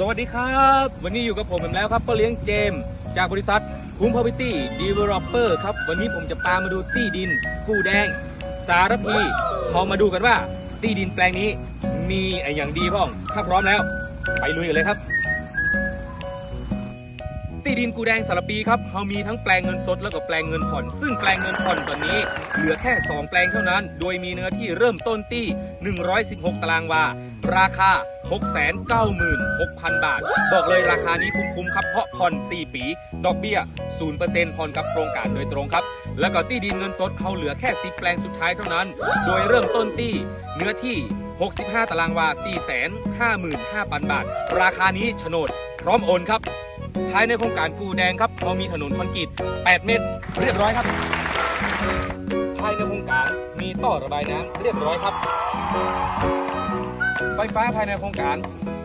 สวัสดีครับ วันนี้อยู่กับผมอีกแล้วครับป้าเลี้ยงเจม จากบริษัทคุ้มพาวิตี้ดีเวลลอปเปอร์ครับ วันนี้ผมจะพามาดูที่ดินกูแดง สารพีเรามาดูกันว่าที่ดินแปลงนี้มีไออย่างดีพ้อง ถ้าพร้อมแล้ว ไปลุยกันเลยครับ ที่ดินกูแดงสารปีครับเรามีทั้งแปลงเงินสดแล้วก็แปลงเงินผ่อน ซึ่งแปลงเงินผ่อนตอนนี้ เหลือแค่ 2 แปลงเท่านั้น โดยมีเนื้อที่เริ่มต้นที่ 116 ตารางวา ราคา 696,000 บาท บอกเลยราคานี้คุ้มๆครับ เพราะผ่อน 4 ปี ดอกเบี้ย 0%ผ่อนกับโครงการโดยตรงครับ แล้วก็ที่ดินเงินสดเขาเหลือแค่10แปลงสุดท้ายเท่านั้น โดยเริ่มต้นที่เนื้อที่ 65 ตารางวา 455,000 บาท ราคานี้โฉนด พร้อมโอนครับ ภายในโครงการกูแดงครับเรามีถนนคอนกรีต 8 เมตร เรียบร้อยครับ ภายในโครงการมีท่อระบายน้ำเรียบร้อยครับ ไฟฟ้าภายในโครงการ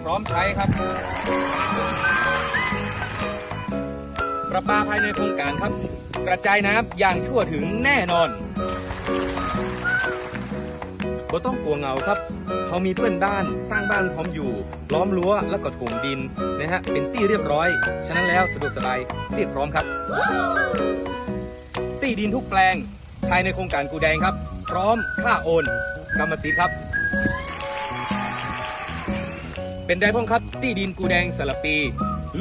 พร้อมใช้ครับ ประปาภายในโครงการครับ กระจายน้ำอย่างทั่วถึงแน่นอน บ่ต้องกลัวเงาครับเขามีเพื่อนบ้านสร้างบ้านพร้อมอยู่ ล้อมรั้วแล้วก็ถมดินนะฮะเป็นตี้เรียบร้อย ฉะนั้นแล้วสะดวกสบายเรียกพร้อมครับ ตี้ดินทุกแปลงภายในโครงการกูแดงครับ พร้อมค่าโอนกรรมสิทธิ์ครับ เป็นได้พ้องครับ ตี้ดินกูแดงสลับปี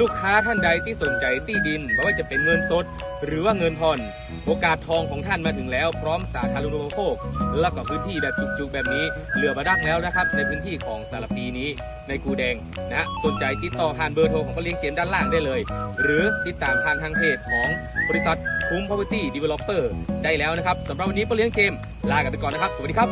ลูกค้าท่านใดที่สนใจตี้ดินไม่ว่าจะเป็นเงินสด หรือว่าเงินผ่อน โอกาสทองของท่านมาถึงแล้ว พร้อมสาธารณูปโภค แล้วก็พื้นที่แบบจุกๆแบบนี้ เหลือมาดักแล้วนะครับ ในพื้นที่ของสารปีนี้ในกูแดงนะสนใจติดต่อผ่านเบอร์โทรของป้าเลี้ยงเจมส์ด้านล่างได้เลย หรือติดตามผ่านทางเพจของบริษัทคุ้ม property developer ได้แล้วนะครับสำหรับวันนี้ป้าเลี้ยงเจมลากันไปก่อนนะครับ สวัสดีครับ